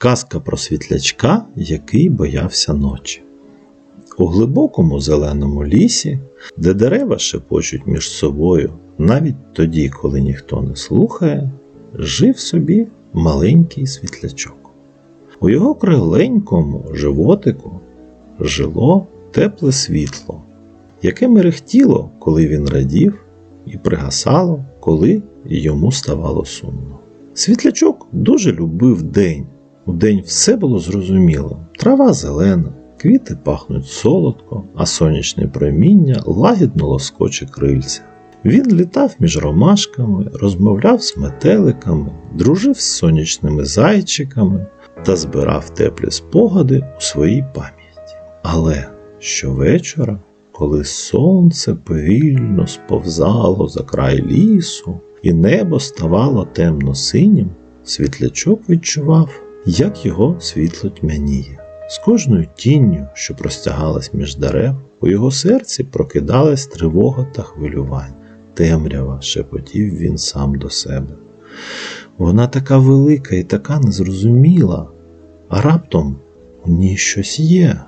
Казка про світлячка, який боявся ночі. У глибокому зеленому лісі, де дерева шепочуть між собою, навіть тоді, коли ніхто не слухає, жив собі маленький світлячок. У його криленькому животику жило тепле світло, яке мерехтіло, коли він радів, і пригасало, коли йому ставало сумно. Світлячок дуже любив день. У день все було зрозуміло. Трава зелена, квіти пахнуть солодко, а сонячне проміння лагідно лоскоче крильця. Він літав між ромашками, розмовляв з метеликами, дружив з сонячними зайчиками та збирав теплі спогади у своїй пам'яті. Але щовечора, коли сонце повільно сповзало за край лісу, і небо ставало темно-синім, світлячок відчував, як його світло тьмяніє. З кожною тінню, що простягалась між дерев, у його серці прокидалась тривога та хвилювання. Темрява, шепотів він сам до себе. Вона така велика і така незрозуміла, а раптом у ній щось є.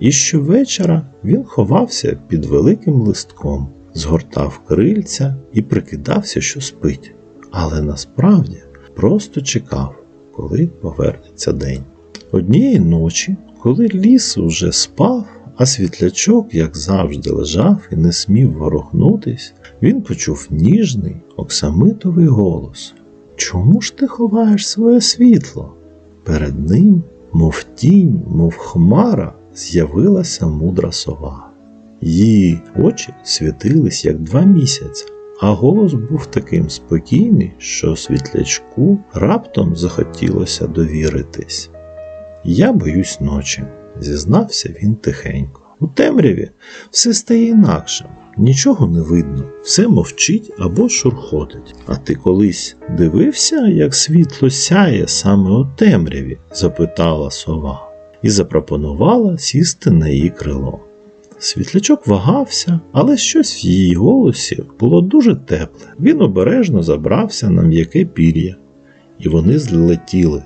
І щовечора він ховався під великим листком, згортав крильця і прикидався, що спить, але насправді просто чекав, коли повернеться день. Однієї ночі, коли ліс уже спав, а світлячок, як завжди, лежав і не смів ворухнутись, він почув ніжний оксамитовий голос. Чому ж ти ховаєш своє світло? Перед ним, мов тінь, мов хмара, з'явилася мудра сова. Її очі світились, як два місяці, а голос був таким спокійний, що світлячку раптом захотілося довіритись. Я боюсь ночі, зізнався він тихенько. У темряві все стає інакшим, нічого не видно, все мовчить або шурхотить. А ти колись дивився, як світло сяє саме у темряві? запитала сова і запропонувала сісти на її крило. Світлячок вагався, але щось в її голосі було дуже тепле. Він обережно забрався на м'яке пір'я, і вони злетіли.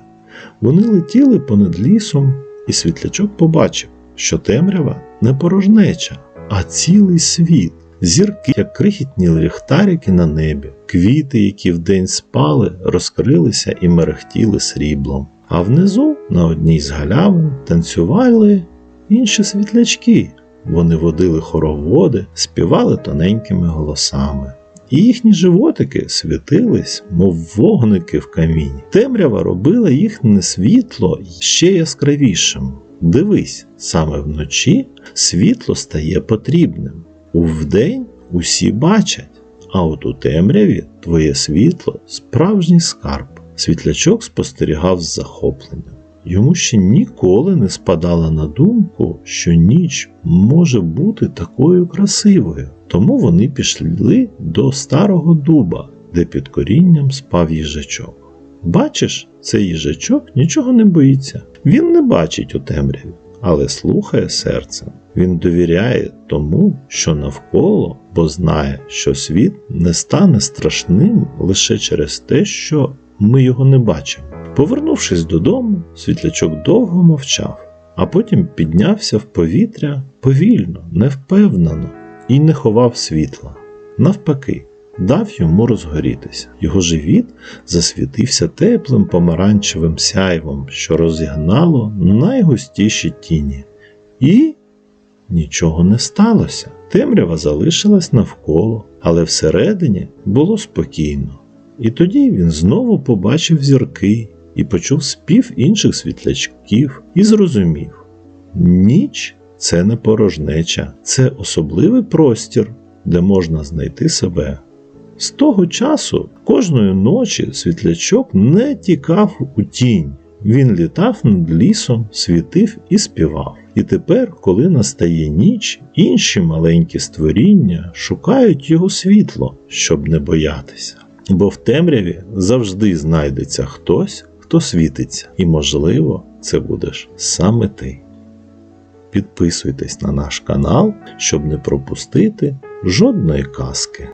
Вони летіли понад лісом, і світлячок побачив, що темрява не порожнеча, а цілий світ, зірки, як крихітні ліхтарики на небі, квіти, які вдень спали, розкрилися і мерехтіли сріблом. А внизу, на одній з галявин, танцювали інші світлячки. Вони водили хороводи, співали тоненькими голосами. І їхні животики світились, мов вогники в каміні. Темрява робила їхнє світло ще яскравішим. Дивись, саме вночі світло стає потрібним. Вдень усі бачать, а от у темряві твоє світло справжній скарб. Світлячок спостерігав з захопленням. Йому ще ніколи не спадало на думку, що ніч може бути такою красивою. Тому вони пішли до старого дуба, де під корінням спав їжачок. Бачиш, цей їжачок нічого не боїться. Він не бачить у темряві, але слухає серцем. Він довіряє тому, що навколо, бо знає, що світ не стане страшним лише через те, що ми його не бачимо. Повернувшись додому, світлячок довго мовчав, а потім піднявся в повітря повільно, невпевнено і не ховав світла. Навпаки, дав йому розгорітися. Його живіт засвітився теплим помаранчевим сяйвом, що розігнало найгустіші тіні. І нічого не сталося. Темрява залишилась навколо, але всередині було спокійно. І тоді він знову побачив зірки і почув спів інших світлячків і зрозумів: ніч це не порожнеча, це особливий простір, де можна знайти себе. З того часу кожної ночі світлячок не тікав у тінь. Він літав над лісом, світив і співав. І тепер, коли настає ніч, інші маленькі створіння шукають його світло, щоб не боятися. Бо в темряві завжди знайдеться хтось, хто світиться, і, можливо, це будеш саме ти. Підписуйтесь на наш канал, щоб не пропустити жодної казки.